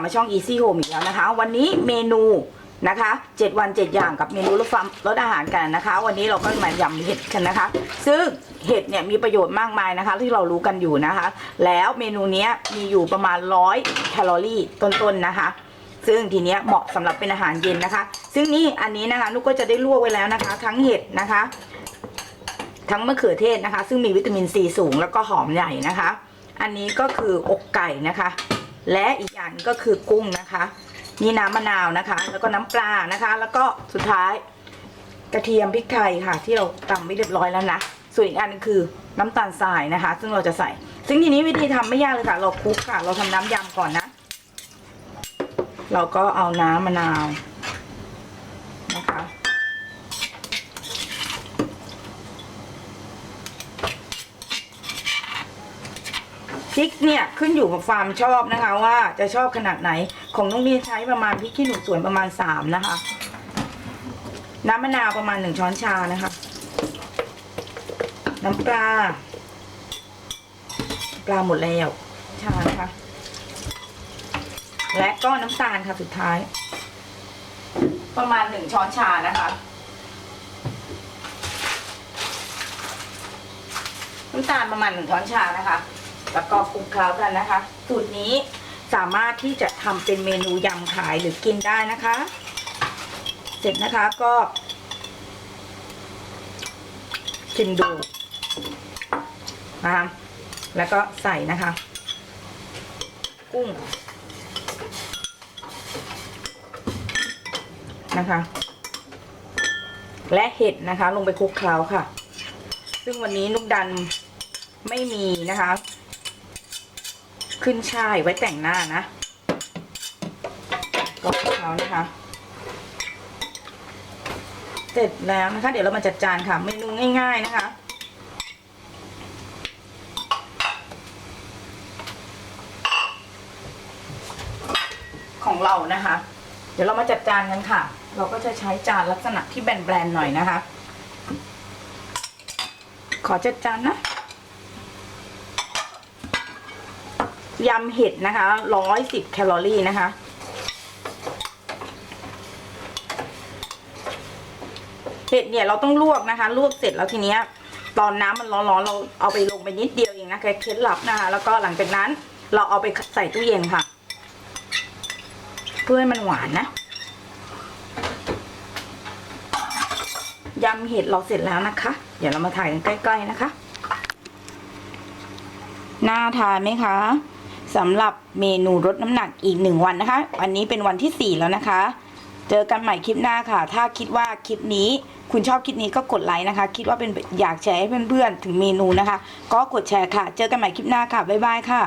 ับมาช่อง Easy Home อีกแล้วนะคะ วันนี้เมนูนะคะ7วัน 7 อย่างกับเมนูรสฟัมรสอาหารกันนะคะ วันนี้เราก็มายำเห็ดกันนะคะ ซึ่งเห็ดเนี่ยมีประโยชน์มากมายนะคะ ที่เรารู้กันอยู่นะคะ แล้วเมนูนี้มีอยู่ประมาณ 100 แคลอรี่ต้นๆนะคะ ซึ่งทีเนี้ยเหมาะสำหรับเป็นอาหารเย็นนะคะ ซึ่งนี่อันนี้นะคะนุกก็จะได้ลวกไว้แล้วนะคะ ทั้งเห็ดนะคะ ทั้งมะเขือเทศนะคะ ซึ่งมีวิตามินซีสูงแล้วก็หอมใหญ่นะคะ อันนี้ก็คืออกไก่นะคะ และอีกอย่างก็คือกุ้งนะคะ นี่น้ำมะนาวนะคะ แล้วก็น้ำปลานะคะ แล้วก็สุดท้ายกระเทียมพริกไทยค่ะ ที่เราตำไม่เรียบร้อยแล้วนะส่วนอีกอันคือน้ำตาลทรายนะคะ ซึ่งเราจะใส่ ซึ่งทีนี้วิธีทำไม่ยากเลยค่ะ เราคลุกค่ะ เราทำน้ำยำก่อนนะ เราก็เอาน้ำมะนาวนะคะ ริกเนี่ยขึ้นอยู่กับความชอบนะคะ ว่าจะชอบขนาดไหน ของน้องมีใช้ประมาณพริกขี้หนูสวนประมาณสามนะคะ น้ำมะนาวประมาณหนึ่งช้อนชานะคะ น้ำปลา ปลาหมดแล้ว ชานะคะ และก็น้ำตาลค่ะสุดท้าย ประมาณหนึ่งช้อนชานะคะน้ำตาลประมาณหนึ่งช้อนชานะคะ แล้วก็คลุกเคล้ากันนะคะ สูตรนี้สามารถที่จะทำเป็นเมนูยำขายหรือกินได้นะคะ เสร็จนะคะก็ชิมดูนะคะแล้วก็ใส่นะคะ กุ้งนะคะ และเห็ดนะคะ ลงไปคลุกเคล้าค่ะ ซึ่งวันนี้นุกดันไม่มีนะคะ ขึ้นช่ายไว้แต่งหน้านะก็คลุกเคล้านะคะ เสร็จแล้วนะคะ เดี๋ยวเรามาจัดจานค่ะ เมนูง่าย ๆนะคะของเรานะคะ เดี๋ยวเรามาจัดจานกันค่ะ เราก็จะใช้จานลักษณะที่แบนๆหน่อยนะคะ ขอจัดจานนะ ยำเห็ดนะคะร้อยสิบแคลอรี่นะคะ เห็ดเนี่ยเราต้องลวกนะคะ ลวกเสร็จแล้วทีเนี้ย ตอนน้ำมันร้อนๆเราเอาไปลงไปนิดเดียวเองนะค่เคล็ดลับนะคะ แล้วก็หลังจากนั้นเราเอาไปใส่ตู้เย็นค่ะ เพื่อให้มันหวานนะยำเห็ดเราเสร็จแล้วนะคะ เดี๋ยวเรามาถ่ายกันใกล้ ๆ นะคะ น่าทานไหมคะ สำหรับเมนูลดน้ำหนักอีกหนึ่งวันนะคะ วันนี้เป็นวันที่สี่แล้วนะคะ เจอกันใหม่คลิปหน้าค่ะ ถ้าคิดว่าคลิปนี้คุณชอบคลิปนี้ก็กดไลค์นะคะ คิดว่าเป็นอยากแชร์ให้เพื่อนๆถึงเมนูนะคะ ก็กดแชร์ค่ะ เจอกันใหม่คลิปหน้าค่ะ บ๊ายบายค่ะ